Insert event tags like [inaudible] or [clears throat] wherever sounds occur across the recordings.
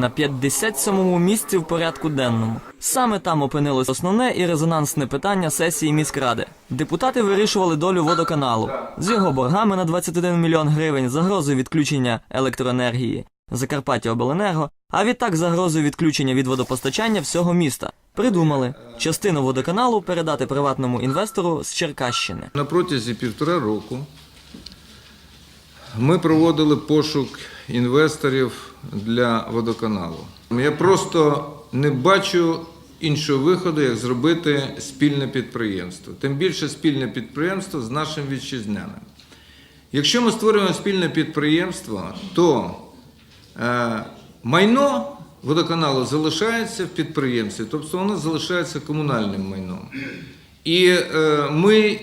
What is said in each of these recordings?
на 57-му місці в порядку денному. Саме там опинилось основне і резонансне питання сесії міськради. Депутати вирішували долю водоканалу з його боргами на 21 мільйон гривень, загрозою відключення електроенергії Закарпаття Обленерго, а відтак загрозою відключення від водопостачання всього міста. Придумали частину водоканалу передати приватному інвестору з Черкащини. На протязі півтора року ми проводили пошук інвесторів для водоканалу. Я просто не бачу іншого виходу, як зробити спільне підприємство. Тим більше спільне підприємство з нашим вітчизняним. Якщо ми створюємо спільне підприємство, то е, майно водоканалу залишається в підприємстві, тобто воно залишається комунальним майном. І е, ми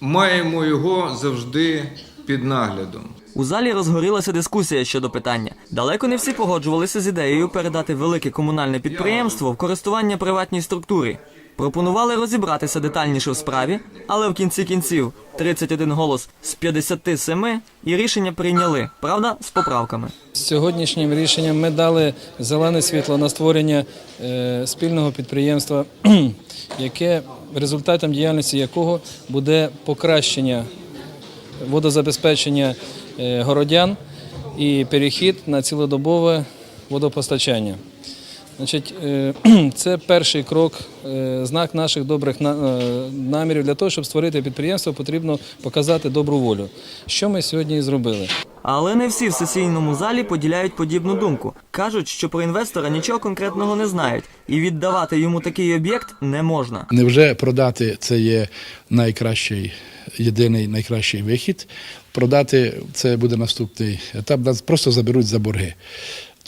маємо його завжди під наглядом. У залі розгорілася дискусія щодо питання. Далеко не всі погоджувалися з ідеєю передати велике комунальне підприємство в користування приватній структурі. Пропонували розібратися детальніше в справі, але в кінці кінців 31 голос з 57 і рішення прийняли, правда, з поправками. Сьогоднішнім рішенням ми дали зелене світло на створення е, спільного підприємства, [clears throat] яке результатом діяльності якого буде покращення водозабезпечення е, городян і перехід на цілодобове водопостачання. Значить, е, [clears throat] це перший крок, е, знак наших добрих намірів. Для того, щоб створити підприємство, потрібно показати добру волю. Що ми сьогодні і зробили. Але не всі в сесійному залі поділяють подібну думку. Кажуть, що про інвестора нічого конкретного не знають, і віддавати йому такий об'єкт не можна. Невже продати це є найкращий, єдиний найкращий вихід? Продати це буде наступний етап, нас просто заберуть за борги.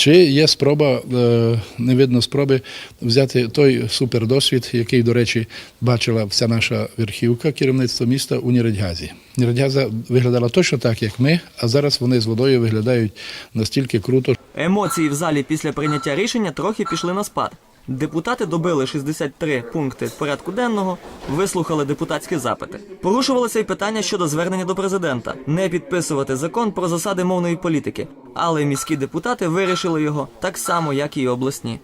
Чи є спроба, е, не видно спроби взяти той супердосвід, який, до речі, бачила вся наша верхівка, керівництво міста у Ніридгазі. Ніридгаза виглядала точно так, як ми, а зараз вони з водою виглядають настільки круто, Емоції в залі після прийняття рішення трохи пішли на спад. Депутати добили 63 пункти порядку денного, вислухали депутатські запити. Порушувалося й питання щодо звернення до президента не підписувати закон про засади мовної політики, але міські депутати вирішили його так само, як і обласні.